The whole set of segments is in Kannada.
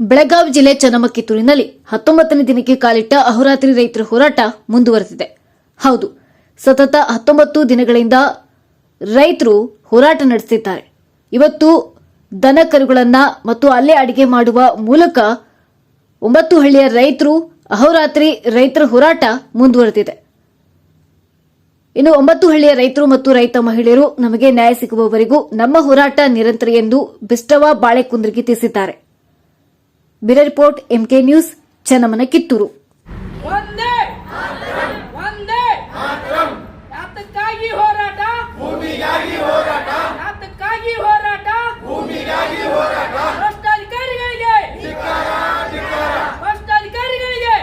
ಬೆಳಗಾವಿ ಜಿಲ್ಲೆ ಚನ್ನಮಕ್ಕಿತ್ತೂರಿನಲ್ಲಿ ಹತ್ತೊಂಬತ್ತನೇ ದಿನಕ್ಕೆ ಕಾಲಿಟ್ಟ ಅಹೋರಾತ್ರಿ ರೈತರ ಹೋರಾಟ ಮುಂದುವರೆದಿದೆ. ಹೌದು, ಸತತ ಹತ್ತೊಂಬತ್ತು ದಿನಗಳಿಂದ ರೈತರು ಹೋರಾಟ ನಡೆಸಿದ್ದಾರೆ ಇವತ್ತು ದನ ಕರುಗಳನ್ನ ಮತ್ತು ಅಲ್ಲೇ ಅಡಿಗೆ ಮಾಡುವ ಮೂಲಕ ಒಂಬತ್ತು ಹಳ್ಳಿಯ ರೈತರು, ಅಹೋರಾತ್ರಿ ರೈತರ ಹೋರಾಟ ಮುಂದುವರೆದಿದೆ. ಇನ್ನು ಒಂಬತ್ತು ಹಳ್ಳಿಯ ರೈತರು ಮತ್ತು ರೈತ ಮಹಿಳೆಯರು ನಮಗೆ ನ್ಯಾಯ ಸಿಗುವವರೆಗೂ ನಮ್ಮ ಹೋರಾಟ ನಿರಂತರ ಎಂದು ಬಿಷ್ಟವ ಬಾಳೆಕುಂದ್ರಿಗೆ ತಿಳಿಸಿದ್ದಾರೆ. Bureau report MK news Channamana Kittur ಒಂದೇ ಒಂದೇ. ಯಾತಕ್ಕಾಗಿ ಹೋರಾಟ. ಭೂಮಿಗಾಗಿ ಹೋರಾಟ. ಯಾತಕ್ಕಾಗಿ ಹೋರಾಟ. ಭೂಮಿಗಾಗಿ ಹೋರಾಟ ಭ್ರಷ್ಟಾಧಿಕಾರಿಗಳಿಗೆ ಭ್ರಷ್ಟಾಧಿಕಾರಿಗಳಿಗೆ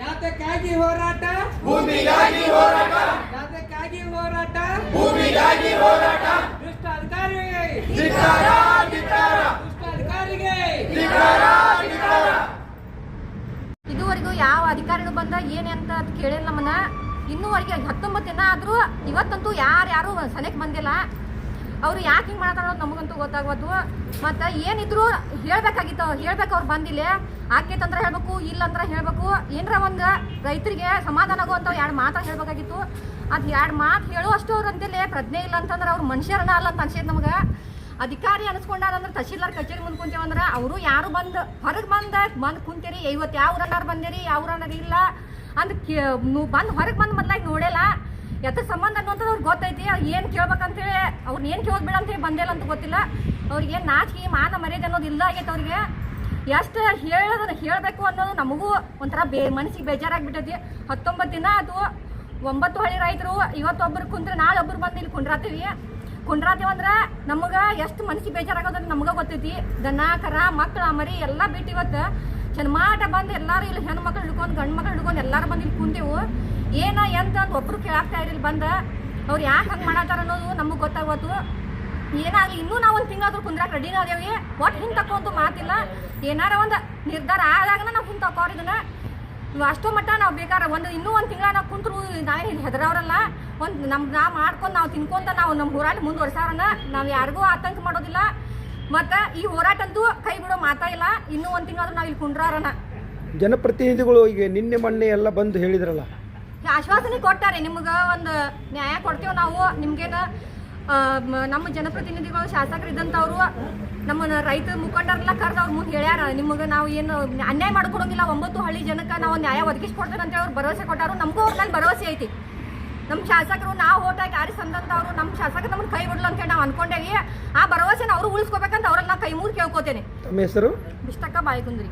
ಯಾತಕ್ಕಾಗಿ ಹೋರಾಟ ಭೂಮಿಗಾಗಿ ಹೋರಾಟ ಯಾತಕ್ಕಾಗಿ ಹೋರಾಟ ಭೂಮಿಗಾಗಿ ಹೋರಾಟ ಭ್ರಷ್ಟಾಧಿಕಾರಿಗೆ ಭ್ರಷ್ಟಾಧಿಕಾರಿಗೆ ಇದುವರೆಗೂ ಯಾವ ಅಧಿಕಾರಿಗಳು ಬಂದ, ಏನೇ ಅಂತ ಕೇಳಿಲ್ಲ ನಮ್ಮನ್ನ. ಇನ್ನೂವರೆಗೆ ಹತ್ತೊಂಬತ್ತು ದಿನ ಆದರೂ ಇವತ್ತಂತೂ ಯಾರು ಯಾರು ಸನಿಕ್ ಬಂದಿಲ್ಲ. ಅವರು ಯಾಕೆ ಹಿಂಗೆ ಮಾಡ್ತಾರೋ ನಮಗಂತೂ ಗೊತ್ತಾಗೋದು ಮತ್ತು ಏನಿದ್ರು ಹೇಳ್ಬೇಕಾಗಿತ್ತು, ಹೇಳ್ಬೇಕು ಅವ್ರು ಬಂದಿಲ್ಲ. ಆಕೇತಂದ್ರೆ ಹೇಳ್ಬೇಕು, ಇಲ್ಲ ಅಂದ್ರೆ ಹೇಳಬೇಕು. ಏನರ ಒಂದು ರೈತರಿಗೆ ಸಮಾಧಾನ ಆಗುವಂಥ ಎರಡು ಮಾತು ಹೇಳ್ಬೇಕಾಗಿತ್ತು. ಅದು ಎರಡು ಮಾತು ಹೇಳುವಷ್ಟು ಅವ್ರು ಅಂತಿಲ್ಲ ಪ್ರಜ್ಞೆ ಇಲ್ಲ ಅಂತಂದ್ರೆ ಅವ್ರು ಮನುಷ್ಯರನ್ನ ಅಲ್ಲ ಅಂತ ಅನ್ಸೈತೆ ನಮ್ಗೆ. ಅಧಿಕಾರಿ ಅನಿಸ್ಕೊಂಡಾರಂದ್ರೆ ತಹಶೀಲ್ದಾರ್ ಕಚೇರಿ ಮುಂದೆ ಕುಂತೇವಂದ್ರೆ ಅವರು ಯಾರು ಬಂದು ಹೊರಗೆ ಬಂದ ಬಂದು ಕುಂತೀರಿ ಇವತ್ತು ಯಾವ ಊರನ್ನಾರು ಬಂದಿರಿ, ಯಾವ ಊರನ್ನಾರು ಇಲ್ಲ ಅಂದ್ ಕೇ ಬಂದು ಹೊರಗೆ ಬಂದು ಮೊದ್ಲಾಗಿ ನೋಡಿಲ್ಲ ಎತ್ತ ಸಂಬಂಧ ಅನ್ನೋಂಥದ್ದು ಅವ್ರಿಗೆ ಗೊತ್ತೈತಿ, ಅವ್ರು ಏನು ಕೇಳ್ಬೇಕಂತೇಳಿ ಅವ್ರನ್ನ ಏನು ಕೇಳೋದು ಬೇಡ ಅಂತೇಳಿ ಬಂದಿಲ್ಲ ಅಂತ ಗೊತ್ತಿಲ್ಲ. ಅವ್ರಿಗೆ ನಾಚಿಕೆ ಮಾನ ಮರ್ಯಾದೆ ಅನ್ನೋದು ಇಲ್ಲ ಆಗೈತೆ ಅವ್ರಿಗೆ. ಎಷ್ಟು ಹೇಳೋದನ್ನ ಹೇಳಬೇಕು ಅನ್ನೋದು ನಮಗೂ ಒಂಥರ ಬೇ ಮನಸ್ಸಿಗೆ ಬೇಜಾರಾಗ್ಬಿಟ್ಟೈತಿ. ಹತ್ತೊಂಬತ್ತು ದಿನ ಅದು ಒಂಬತ್ತು ಹಳ್ಳಿ ರೈತರು ಇವತ್ತೊಬ್ಬರು ಕುಂತ್ರೆ ನಾಳೆ ಒಬ್ಬರು ಬಂದು ಇಲ್ಲಿ ಕುಂಡ್ರಾತೀವಿ ಕುಂಡ್ರಾತೀವಿ ಅಂದ್ರ ನಮಗ ಎಷ್ಟು ಮನಸ್ಸಿ ಬೇಜಾರಾಗೋದಂತ ನಮಗ ಗೊತ್ತೈತಿ. ದನ ಕರ ಮಕ್ಳ, ಮರಿ, ಎಲ್ಲ ಬಿಟ್ಟು ಇವತ್ತು ಚನ್ಮಾಟ ಬಂದು ಎಲ್ಲರೂ ಇಲ್ಲಿ ಹೆಣ್ಣು ಮಕ್ಳು ಹಿಡ್ಕೊಂಡು ಗಂಡು ಮಕ್ಳು ಹಿಡ್ಕೊಂಡು ಎಲ್ಲಾರು ಬಂದು ಇಲ್ಲಿ ಕುಂತೇವು. ಏನ, ಎಂತ ಅಂತ ಒಬ್ರು ಕೇಳಾಕ್ತಾ ಇರಲಿಲ್ಲ ಬಂದ. ಅವ್ರು ಯಾಕೆ ಹಂಗೆ ಮಾಡತ್ತಾರ ಅನ್ನೋದು ನಮಗೆ ಗೊತ್ತಾಗತ್ತು ಏನಾಗಲಿ ಇನ್ನೂ ನಾವು ಒಂದು ತಿಂಗಳಾದ್ರೂ ಕುಂದ್ರಾಕ ರೆಡಿನ ಅದೇವಿ. ಒಟ್ಟು ಹಿಂಗೆ ತಕೊಂತು ಮಾತಿಲ್ಲ. ಏನಾರ ಒಂದು ನಿರ್ಧಾರ ಆದಾಗ ನಾವು ಹಿಂಗೆ ತಕೋರ್ ಅಷ್ಟೋ ಮಟ್ಟ ನಾವು ಬೇಕಾದ್ರೆ ಒಂದು ಇನ್ನೂ ಒಂದು ತಿಂಗಳ ನಾವು ಕುಂತರು ನಾವೇನು ಹೆದರವ್ರಲ್ಲ ಒಂದು ನಮ್ಮ ನಾವು ಮಾಡ್ಕೊಂಡು ನಾವು ತಿನ್ಕೊಂತ ನಾವು ನಮ್ಮ ಹೋರಾಟ ಮುಂದುವರ್ಸಾರನ್ನ ನಾವು ಯಾರಿಗೂ ಆತಂಕ ಮಾಡೋದಿಲ್ಲ. ಮತ್ತು ಈ ಹೋರಾಟ ಅಂತೂ ಕೈ ಬಿಡೋ ಮಾತಾ ಇಲ್ಲ. ಇನ್ನೂ ಒಂದು ತಿಂಗಳಾದ್ರೂ ನಾವು ಇಲ್ಲಿ ಕುಂಡ್ರಾರನ. ಜನಪ್ರತಿನಿಧಿಗಳು ಈಗ ನಿನ್ನೆ ಮೊನ್ನೆ ಎಲ್ಲ ಬಂದು ಹೇಳಿದ್ರಲ್ಲ. ಆಶ್ವಾಸನೆ ಕೊಟ್ಟಾರೆ ನಿಮ್ಗೆ ಒಂದು ನ್ಯಾಯ ಕೊಡ್ತೇವೆ ನಾವು ನಿಮ್ಗೇನು ನಮ್ಮ ಜನಪ್ರತಿನಿಧಿಗಳು ಶಾಸಕರು ನಮ್ಮ ರೈತ ಮುಖಂಡರೆಲ್ಲ ಕರೆದು ಅವ್ರ ಮುಂದೆ ಹೇಳ್ಯಾರ ನಿಮಗೆ ನಾವು ಏನು ಅನ್ಯಾಯ ಮಾಡ್ಕೊಡೋಂಗಿಲ್ಲ ಒಂಬತ್ತು ಹಳ್ಳಿ ಜನಕ್ಕೆ ನಾವು ನ್ಯಾಯ ಒದಗಿಸ್ಕೊಡ್ತೇವೆ ಅಂತೇಳಿ ಅವ್ರು ಭರವಸೆ ಕೊಟ್ಟಾರು. ನಮಗೂ ಅವ್ರ ಮೇಲೆ ಭರವಸೆ ಐತಿ. ನಮ್ಮ ಶಾಸಕರು ನಾವು ಓಟಾಗಿ ಆರಿಸಿ ತಂದಂಥವ್ರು ನಮ್ಮ ಶಾಸಕರು ನಮ್ಮನ್ನು ಕೈ ಬಿಡಲು ಅಂತೇಳಿ ನಾವು ಅನ್ಕೊಂಡೇವಿ ಆ ಭರವಸೆನ ಅವರು ಉಳಿಸ್ಕೋಬೇಕಂತ ಅವ್ರನ್ನ ಕೈ ಮೂರು ಕೇಳ್ಕೊತೇನೆ. ಹೆಸರು? ಇಷ್ಟಕ್ಕ ಬಾಯಿ ಕುಂದ್ರಿ